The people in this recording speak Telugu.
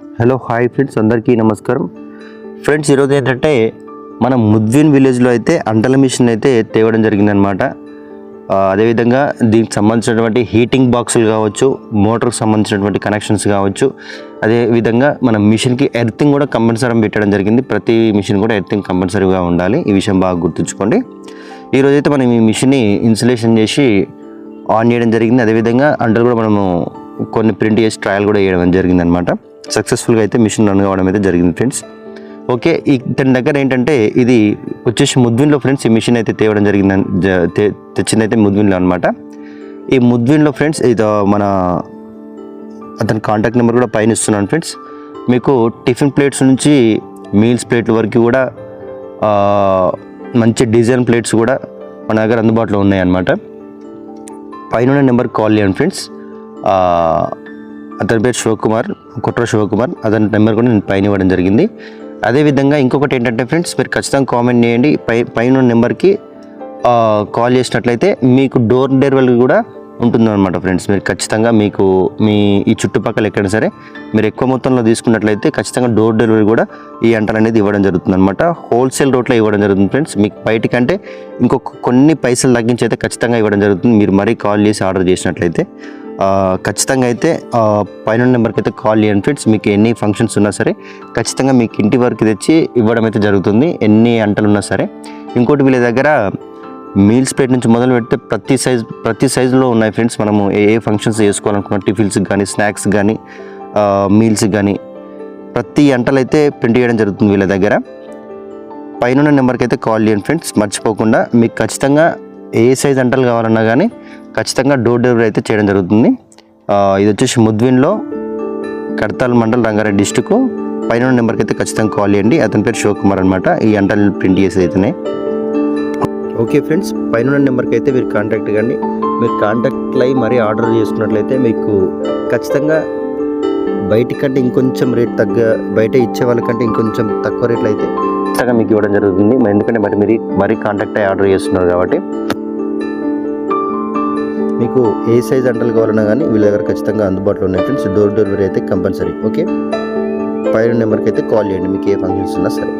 హలో హాయ్ ఫ్రెండ్స్ అందరికీ నమస్కారం. ఫ్రెండ్స్ ఈరోజు ఏంటంటే మన ముద్విన్ విలేజ్లో అయితే అంటల మిషన్ అయితే తేవడం జరిగిందనమాట అదేవిధంగా దీనికి సంబంధించినటువంటి హీటింగ్ బాక్సులు కావచ్చు మోటార్కి సంబంధించినటువంటి కనెక్షన్స్ కావచ్చు అదేవిధంగా మన మిషన్కి ఎర్తింగ్ కూడా కంపల్సరీ పెట్టడం జరిగింది. ప్రతి మిషన్ కూడా ఎర్తింగ్ కంపల్సరీగా ఉండాలి. ఈ విషయం బాగా గుర్తుంచుకోండి. ఈరోజు అయితే మనం ఈ మిషన్ని ఇన్సులేషన్ చేసి ఆన్ చేయడం జరిగింది. అదేవిధంగా అంటలు కూడా మనము కొన్ని ప్రింట్ చేసి ట్రయల్ కూడా చేయడం జరిగింది అనమాట సక్సెస్ఫుల్గా అయితే మిషన్ రన్ కావడం అయితే జరిగింది ఫ్రెండ్స్. ఓకే ఇతని దగ్గర ఏంటంటే ఇది వచ్చేసి ముద్విన్లో ఫ్రెండ్స్ ఈ మిషన్ అయితే తేవడం జరిగింది తెచ్చిందైతే ముద్విన్లో అనమాట ఈ ముద్విన్లో ఫ్రెండ్స్ ఇది మన అతని కాంటాక్ట్ నెంబర్ కూడా పైన ఇస్తున్నాను ఫ్రెండ్స్. మీకు టిఫిన్ ప్లేట్స్ నుంచి మీల్స్ ప్లేట్ల వరకు కూడా మంచి డిజైన్ ప్లేట్స్ కూడా మన దగ్గర అందుబాటులో ఉన్నాయన్నమాట. పైన నెంబర్ కాల్ చేయండి ఫ్రెండ్స్. అతని పేరు శివకుమార్ కుట్ర శివకుమార్. అతని నెంబర్ కూడా నేను పైన ఇవ్వడం జరిగింది. అదేవిధంగా ఇంకొకటి ఏంటంటే ఫ్రెండ్స్ మీరు ఖచ్చితంగా కామెంట్ చేయండి. పై పైన నెంబర్కి కాల్ చేసినట్లయితే మీకు డోర్ డెలివరీ కూడా ఉంటుందన్నమాట ఫ్రెండ్స్ మీరు ఖచ్చితంగా మీకు మీ ఈ చుట్టుపక్కల ఎక్కడైనా సరే మీరు ఎక్కువ మొత్తంలో తీసుకున్నట్లయితే ఖచ్చితంగా డోర్ డెలివరీ కూడా ఈ అంటలు అనేది ఇవ్వడం జరుగుతుంది అనమాట హోల్సేల్ రేట్లో ఇవ్వడం జరుగుతుంది ఫ్రెండ్స్ మీకు బయటికంటే ఇంకొక కొన్ని పైసలు తగ్గించి అయితే ఖచ్చితంగా ఇవ్వడం జరుగుతుంది. మీరు మరీ కాల్ చేసి ఆర్డర్ చేసినట్లయితే. ఖచ్చితంగా అయితే పైన నెంబర్కి అయితే కాల్ చేయండి ఫ్రెండ్స్ మీకు ఎన్ని ఫంక్షన్స్ ఉన్నా సరే ఖచ్చితంగా మీకు ఇంటి వరకు తెచ్చి ఇవ్వడం అయితే జరుగుతుంది. ఎన్ని అంటలు ఉన్నా సరే. ఇంకోటి వీళ్ళ దగ్గర మీల్స్ ప్లేట్ నుంచి మొదలు పెడితే ప్రతి సైజ్ ప్రతి సైజులో ఉన్నాయి ఫ్రెండ్స్ మనము ఏ ఏ ఫంక్షన్స్ చేసుకోవాలనుకున్న టిఫిన్స్కి కానీ స్నాక్స్ కానీ మీల్స్ కానీ ప్రతి అంటలు అయితే ప్రింట్ చేయడం జరుగుతుంది వీళ్ళ దగ్గర. పైన నెంబర్కి అయితే కాల్ చేయండి ఫ్రెండ్స్ మర్చిపోకుండా మీకు ఖచ్చితంగా ఏ సైజ్ అంటలు కావాలన్నా కానీ ఖచ్చితంగా డోర్ డెలివరీ అయితే చేయడం జరుగుతుంది. ఇది వచ్చేసి ముద్విన్లో కడతాల్ మండల్ రంగారెడ్డి డిస్టిక్ పైన నెంబర్కి అయితే ఖచ్చితంగా కాల్ చేయండి. అతని పేరు శివకుమార్ అనమాట ఈ అంటలు ప్రింట్ చేసేది అయితేనే ఓకే ఫ్రెండ్స్ పైన నెంబర్కి అయితే మీరు కాంటాక్ట్ కండి. మీరు కాంటాక్ట్ అయి మరీ ఆర్డర్ చేసుకున్నట్లయితే మీకు ఖచ్చితంగా బయట కంటే ఇంకొంచెం రేట్ తగ్గ బయట ఇచ్చే వాళ్ళకంటే ఇంకొంచెం తక్కువ రేట్లు అయితే ఖచ్చితంగా మీకు ఇవ్వడం జరుగుతుంది. ఎందుకంటే మరి మీరు మరీ కాంటాక్ట్ అయ్యి ఆర్డర్ చేస్తున్నారు కాబట్టి. మీకు ఏ సైజ్ అంటలు కావాలన్నా కానీ వీళ్ళ దగ్గర ఖచ్చితంగా అందుబాటులో ఉన్నాయి ఫ్రెండ్స్ డోర్ డెలివరీ అయితే కంపల్సరీ ఓకే? పైన నెంబర్కి అయితే కాల్ చేయండి మీకు ఏ ఫంక్షన్స్ ఉన్నా సరే.